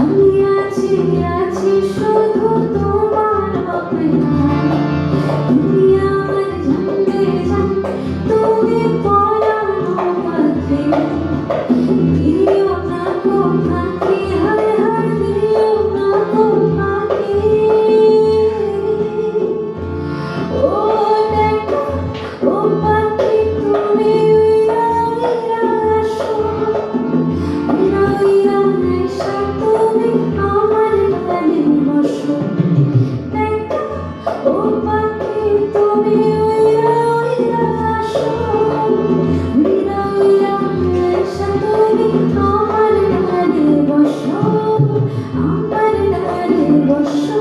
আমি আছি তোমার অপেক্ষায় তুমি আমার জানতে চাও তুমি পাখি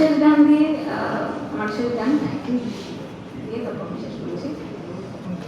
শেষ গান দিয়ে আমার শেষ গান একটু দিয়ে তারপর শেষ করেছি